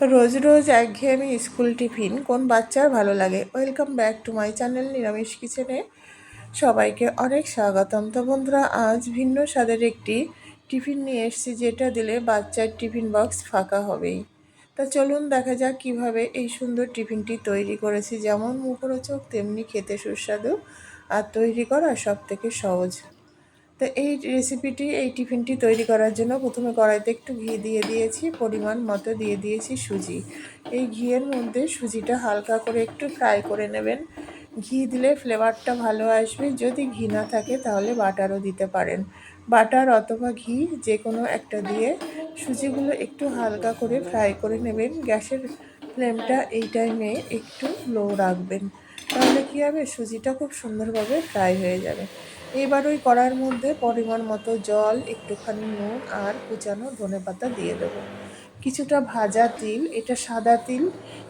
রোজ রোজ একঘেয়েমি school tiffin কোন বাচ্চার ভালো লাগে? Welcome back to my channel নিরামিষ কিচেনে সবাইকে অনেক স্বাগতম। তো বন্ধুরা, আজ ভিন্ন স্বাদের একটি টিফিন নিয়ে এসেছি যেটা দিলে বাচ্চার টিফিন বক্স ফাঁকা হবেই। তা চলুন দেখা যাক কীভাবে এই সুন্দর টিফিনটি তৈরি করেছি। যেমন মুখরোচক, তেমনি খেতে সুস্বাদু আর তৈরি করা সব থেকে সহজ। তো এই রেসিপিটি এই টিফিনটি তৈরি করার জন্য প্রথমে কড়াইতে একটু ঘি দিয়ে দিয়েছি, পরিমাণ মতো দিয়ে দিয়েছি সুজি। এই ঘিয়ের মধ্যে সুজিটা হালকা করে একটু ফ্রাই করে নেবেন। ঘি দিলে ফ্লেভারটা ভালো আসবে। যদি ঘি না থাকে তাহলে বাটারও দিতে পারেন। বাটার অথবা ঘি যে কোনো একটা দিয়ে সুজিগুলো একটু হালকা করে ফ্রাই করে নেবেন। গ্যাসের ফ্লেমটা এই টাইমে একটু লো রাখবেন। তাহলে কী হবে? সুজিটা খুব সুন্দরভাবে ফ্রাই হয়ে যাবে। এবার ওই কড়ার মধ্যে পরিমাণ মতো জল, একটুখানি নুন আর কুচানো ধনে পাতা দিয়ে দেবো। কিছুটা ভাজা তিল, এটা সাদা তিল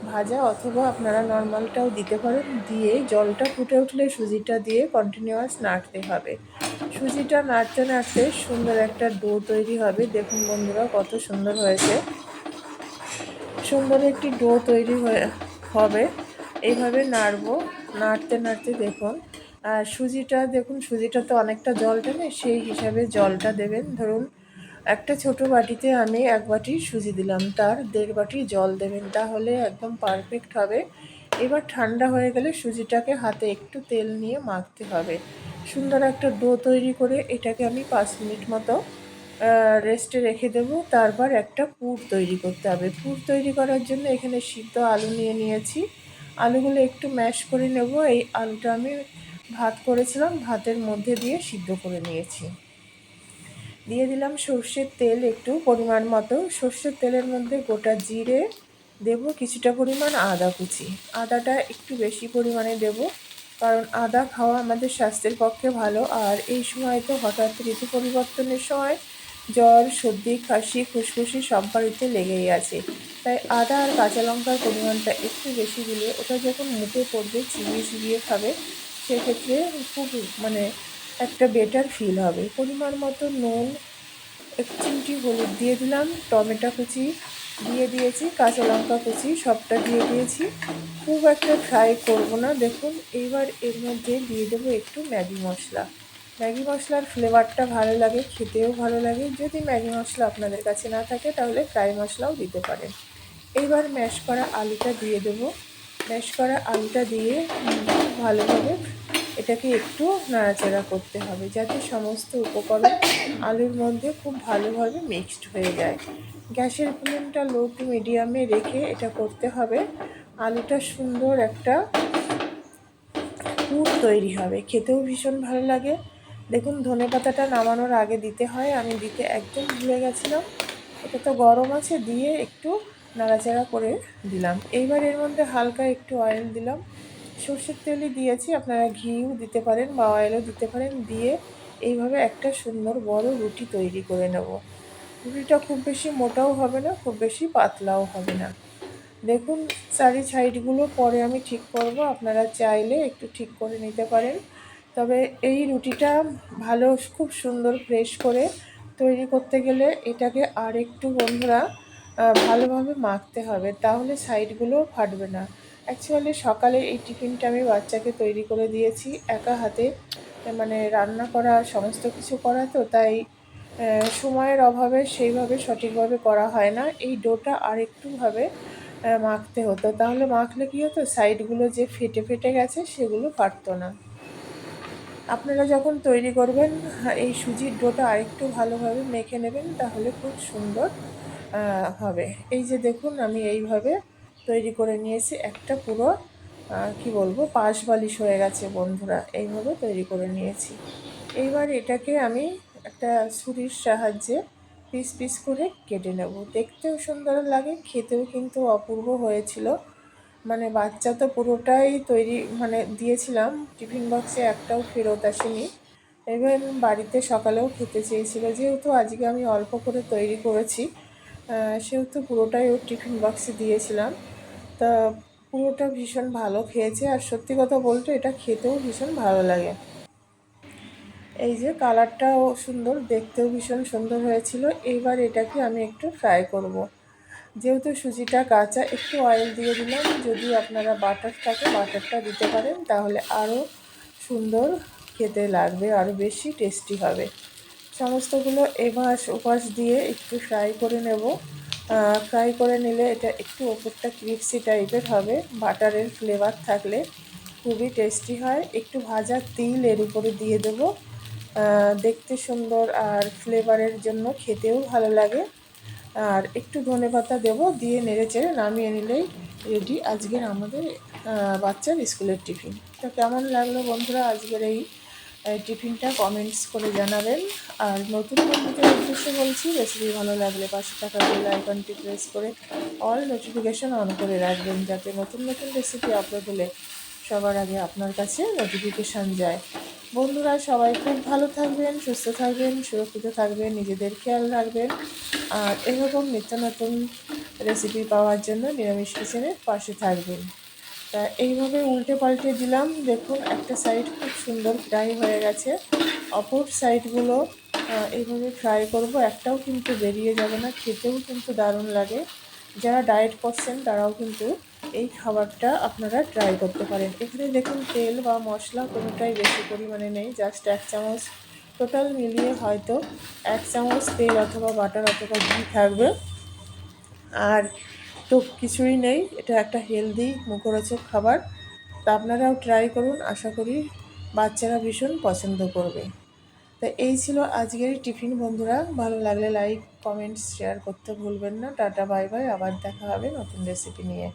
ভাজা অথবা আপনারা নর্মালটাও দিতে পারেন। দিয়ে জলটা ফুটে উঠলে সুজিটা দিয়ে কন্টিনিউয়াস নাড়তে হবে। সুজিটা নাড়তে নাড়তে সুন্দর একটা ডো তৈরি হবে। দেখুন বন্ধুরা কত সুন্দর হয়েছে। সুন্দর একটি ডো তৈরি হবে। এইভাবে নাড়বো। নাড়তে নাড়তে দেখুন আর সুজিটা, দেখুন, সুজিটা তো অনেকটা জল টেনে সেই হিসাবে জলটা দেবেন। ধরুন, একটা ছোট বাটিতে আমি এক বাটি সুজি দিলাম, তার দেড় বাটি জল দেবেন, তাহলে একদম পারফেক্ট হবে। এবার ঠান্ডা হয়ে গেলে সুজিটাকে হাতে একটু তেল নিয়ে মাখতে হবে। সুন্দর একটা ডো তৈরি করে এটাকে আমি পাঁচ মিনিট মতো রেস্টে রেখে দেবো। তারপর একটা পুর তৈরি করতে হবে। পুর তৈরি করার জন্য এখানে সিদ্ধ আলু নিয়ে নিয়েছি। আলুগুলো একটু ম্যাশ করে নেব। এই আলুটা আমি ভাত করেছিলাম, ভাতের মধ্যে দিয়ে সিদ্ধ করে নিয়েছি। দিয়ে দিলাম সর্ষের তেল একটু পরিমাণ মতো। সর্ষের তেলের মধ্যে গোটা জিরে দেব, কিছুটা পরিমাণ আদা কুচি। আদাটা একটু বেশি পরিমাণে দেব, কারণ আদা খাওয়া আমাদের স্বাস্থ্যের পক্ষে ভালো। আর এই সময় তো হঠাৎ ঋতু পরিবর্তনের সময় জ্বর, সর্দি খাসি খুসখুসি সব বাড়িতে লেগেই আছে। তাই আদা আর কাঁচা লঙ্কার পরিমাণটা একটু বেশি দিলে ওটা যখন মুখে পড়বে, চিবিয়ে চিবিয়ে খাবে সেক্ষেত্রে খুব মানে একটা বেটার ফিল হবে। পরিমাণ মতো নুন, এক চিমটি হলুদ দিয়ে দিলাম, টমেটো কুচি দিয়ে দিয়েছি, কাঁচা লঙ্কা কুচি সবটা দিয়ে দিয়েছি। খুব একটা ফ্রাই করব না। দেখুন, এইবার এর মধ্যে দিয়ে দেবো একটু ম্যাগি মশলা। ম্যাগি মশলার ফ্লেভারটা ভালো লাগে, খেতেও ভালো লাগে। যদি ম্যাগি মশলা আপনাদের কাছে না থাকে, তাহলে ফ্রাই মশলাও দিতে পারেন। এইবার ম্যাশ করা আলুটা দিয়ে দেবো। ম্যাশ করা আলুটা দিয়ে ভালোভাবে এটাকে একটু নাড়াচাড়া করতে হবে যাতে সমস্ত উপকরণ আলুর মধ্যে খুব ভালোভাবে মিক্সড হয়ে যায়। গ্যাসের ফ্লেমটা লো টু মিডিয়ামে রেখে এটা করতে হবে। আলুটা সুন্দর একটা পুর তৈরি হবে। খেতেও ভীষণ ভালো লাগে। দেখুন, ধনে পাতাটা নামানোর আগে দিতে হয়। আমি দিতে একদম ভুলে গেছিলাম। এটা তো গরম আছে, দিয়ে একটু নাড়াচাড়া করে দিলাম। এইবার এর মধ্যে হালকা একটু অয়েল দিলাম। সর্ষের তেলই দিয়েছি, আপনারা ঘিও দিতে পারেন, বা অয়েলও দিতে পারেন, দিয়ে এইভাবে একটা সুন্দর বড় রুটি তৈরি করে নেব। রুটিটা খুব বেশি মোটাও হবে না, খুব বেশি পাতলাও হবে না। দেখুন, চারি সাইডগুলো পরে আমি ঠিক করব, আপনারা চাইলে একটু ঠিক করে নিতে পারেন। তবে এই রুটিটা ভালো, খুব সুন্দর ফ্রেশ করে তৈরি করতে গেলে এটাকে আর একটু বন্ধুরা ভালোভাবে মাখতে হবে, তাহলে সাইডগুলো ফাটবে না। অ্যাকচুয়ালি সকালে এই টিফিনটা আমি বাচ্চাকে তৈরি করে দিয়েছি, একা হাতে। মানে রান্না করা, সমস্ত কিছু করা তো, তাই সময়ের অভাবে সেইভাবে সঠিকভাবে করা হয় না। এই ডোটা আর একটুভাবে মাখতে হতো। তাহলে মাখলে কী হতো? সাইডগুলো যে ফেটে ফেটে গেছে, সেগুলো ফাটতো না। আপনারা যখন তৈরি করবেন এই সুজির ডোটা আরেকটু ভালোভাবে মেখে নেবেন, তাহলে খুব সুন্দর হবে। এই যে দেখুন, আমি এইভাবে তৈরি করে নিয়েছি। একটা পুরো কি বলব, পাশ বালিশ হয়ে গেছে বন্ধুরা। এইভাবে তৈরি করে নিয়েছি। এইবার এটাকে আমি একটা ছুরির সাহায্যে পিস পিস করে কেটে নেব। দেখতেও সুন্দর লাগে, খেতেও কিন্তু অপূর্ব হয়েছিল। মানে বাচ্চা তো পুরোটাই তৈরি মানে দিয়েছিলাম, টিফিন বক্সে একটাও ফেরত আসেনি। এবার বাড়িতে সকালেও খেতে চেয়েছিল। যেহেতু আজকে আমি অল্প করে তৈরি করেছি সেহেতু পুরোটাই ওর টিফিন বক্সে দিয়েছিলাম। তা পুরোটা ভীষণ ভালো খেয়েছে আর সত্যি কথা বলতে এটা খেতেও ভীষণ ভালো লাগে। এই যে কালারটাও সুন্দর, দেখতেও ভীষণ সুন্দর হয়েছিল। এইবার এটাকে আমি একটু ফ্রাই করব। যেহেতু সুজিটা কাঁচা, একটু অয়েল দিয়ে দিলাম। যদি আপনারা বাটার থাকে বাটারটা দিতে পারেন, তাহলে আরও সুন্দর খেতে লাগবে, আরও বেশি টেস্টি হবে। সমস্তগুলো এভাস ওপাশ দিয়ে একটু ফ্রাই করে নেব। ফ্রাই করে নিলে এটা একটু ওপরটা ক্রিপসি টাইপের হবে। বাটারের ফ্লেভার থাকলে খুবই টেস্টি হয়। একটু ভাজা তিল এর উপরে দিয়ে দেবো। দেখতে সুন্দর আর ফ্লেভারের জন্য খেতেও ভালো লাগে। আর একটু ধনে পাতা দেবো, দিয়ে নেড়ে চেড়ে নামিয়ে নিলেই রেডি আজকের আমাদের বাচ্চার স্কুলের টিফিন তো কেমন লাগল বন্ধুরা আজকের এই এই টিফিনটা কমেন্টস করে জানাবেন। আর নতুন বন্ধুদের উদ্দেশ্যে বলছি রেসিপি ভালো লাগলে পাশে থাকা বেল আইকনটি প্রেস করে অল নোটিফিকেশন অন করে রাখবেন যাতে নতুন নতুন রেসিপি আপলোড হলে সবার আগে আপনার কাছে নোটিফিকেশান যায়। বন্ধুরা, সবাই খুব ভালো থাকবেন, সুস্থ থাকবেন, সুরক্ষিত থাকবেন, নিজেদের খেয়াল রাখবেন। আর এরকম নিত্য নতুন রেসিপি পাওয়ার জন্য নিরামিষ কিচেনের পাশে থাকবেন। তা এইভাবে উল্টে পাল্টে দিলাম। দেখুন, একটা সাইড খুব সুন্দর ফ্রাই হয়ে গেছে। অপর সাইডগুলো এইভাবে ফ্রাই করব। একটাও কিন্তু বেরিয়ে যাবে না, খেতেও কিন্তু দারুণ লাগে। যারা ডায়েট করছেন, তারাও কিন্তু এই খাবারটা আপনারা ট্রাই করতে পারেন। এখানে দেখুন, তেল বা মশলা কোনোটাই বেশি পরিমাণে নেই জাস্ট এক চামচ টোটাল মিলিয়ে হয়তো এক চামচ তেল অথবা বাটার অথবা ঘি থাকবে। আর তো কিছুই নেই, এটা একটা হেলদি মুখরোচক খাবার। তা আপনারাও ট্রাই করুন, আশা করি বাচ্চারা ভীষণ পছন্দ করবে। তা এই ছিল আজকের টিফিন বন্ধুরা, ভালো লাগলে লাইক কমেন্টস শেয়ার করতে ভুলবেন না। টাটা বাই বাই আবার দেখা হবে নতুন রেসিপি নিয়ে।